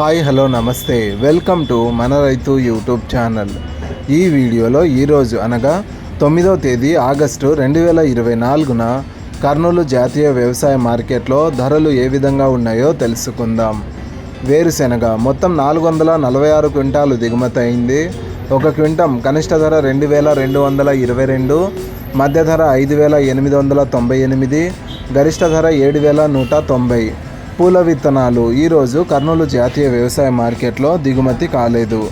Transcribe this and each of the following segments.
Hi hello namaste. Welcome to మన రైతు YouTube channel. ఈ వీడియోలో ఈరోజు అనగా తొమ్మిదవ తేదీ ఆగస్టు రెండు వేల ఇరవై నాలుగున కర్నూలు జాతీయ వ్యవసాయ మార్కెట్లో ధరలు ఏ విధంగా ఉన్నాయో తెలుసుకుందాం. వేరుశెనగ మొత్తం నాలుగు వందల నలభై ఆరు క్వింటాలు దిగుమతి అయింది. ఒక క్వింటం కనిష్ట ధర రెండు వేల రెండు వందల ఇరవై రెండు మధ్య ధర ఐదు వేల ఎనిమిది వందల తొంభై ఎనిమిది గరిష్ట ధర ఏడు వేల నూట తొంభై. పూల విత్తనాలు. ఈరోజు కర్నూలు జాతీయ వ్యవసాయ మార్కెట్లో దిగుమతి కాలేదు.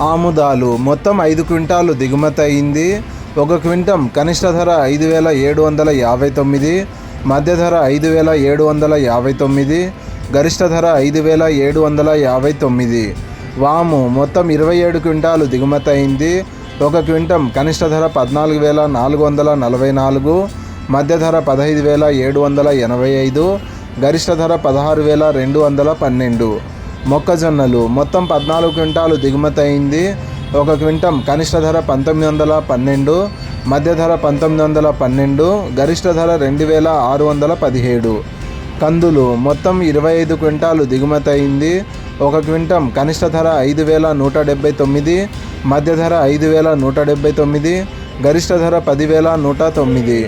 ఆముదాలు. మొత్తం ఐదు క్వింటాలు దిగుమతి అయింది. ఒక క్వింటం కనిష్ట ధర ఐదు వేల ఏడు వందల యాభై తొమ్మిది మధ్య ధర ఐదు వేల ఏడు వందల యాభై తొమ్మిది గరిష్ట ధర ఐదు వేల ఏడు వందల యాభై తొమ్మిది. వాము. మొత్తం ఇరవై ఏడు క్వింటాలు దిగుమతి అయింది. ఒక క్వింటం కనిష్ట ధర పద్నాలుగు వేల నాలుగు వందల నలభై నాలుగు మధ్య ధర పదహైదు వేల ఏడు వందల ఎనభై ఐదు గరిష్ట ధర పదహారు వేల రెండు వందల పన్నెండు. మొక్కజొన్నలు మొత్తం పద్నాలుగు క్వింటాలు దిగుమతి అయింది ఒక క్వింటం కనిష్ట ధర పంతొమ్మిది వందల పన్నెండు మధ్య ధర పంతొమ్మిది వందల పన్నెండు గరిష్ట ధర రెండు వేల ఆరు వందల పదిహేడు. కందులు మొత్తం ఇరవై ఐదు క్వింటాలు దిగుమతి అయింది ఒక క్వింటం కనిష్ట ధర ఐదు వేల నూట డెబ్బై తొమ్మిది మధ్య ధర ఐదు వేల నూట డెబ్బై తొమ్మిది గరిష్ట ధర పదివేల నూట తొమ్మిది.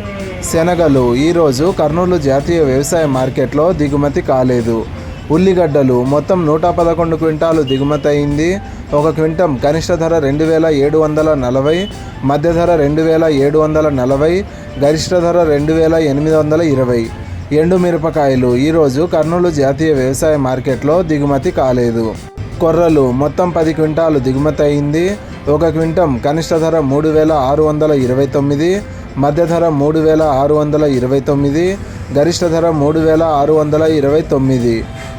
శనగలు. ఈరోజు కర్నూలు జాతీయ వ్యవసాయ మార్కెట్లో దిగుమతి కాలేదు. ఉల్లిగడ్డలు మొత్తం నూట పదకొండు క్వింటాలు దిగుమతి అయింది. ఒక క్వింటం కనిష్ట ధర రెండు వేల ఏడు వందల నలభై మధ్య ధర రెండు వేల ఏడు వందల నలభై గరిష్ట ధర రెండు వేల ఎనిమిది వందల ఇరవై. ఎండు మిరపకాయలు. ఈరోజు కర్నూలు జాతీయ వ్యవసాయ మార్కెట్లో దిగుమతి కాలేదు. కొర్రలు మొత్తం పది క్వింటాలు దిగుమతి అయింది. ఒక క్వింటం కనిష్ట ధర మూడు వేల ఆరు వందల ఇరవై తొమ్మిది మధ్య ధర మూడు వేల ఆరు వందల ఇరవై తొమ్మిది గరిష్ట ధర మూడు వేల ఆరు వందల ఇరవై తొమ్మిది.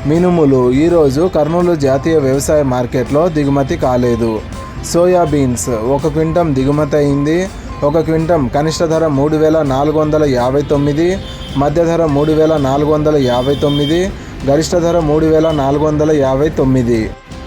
మినుములు ఈరోజు కర్నూలు జాతీయ వ్యవసాయ మార్కెట్లో దిగుమతి కాలేదు. సోయాబీన్స్ ఒక క్వింటం దిగుమతి అయింది. ఒక క్వింటం కనిష్ట ధర మూడు వేల నాలుగు వందల యాభై తొమ్మిది మధ్య ధర మూడు వేల నాలుగు వందల యాభై తొమ్మిది గరిష్ట ధర మూడు వేల నాలుగు వందల యాభై తొమ్మిది.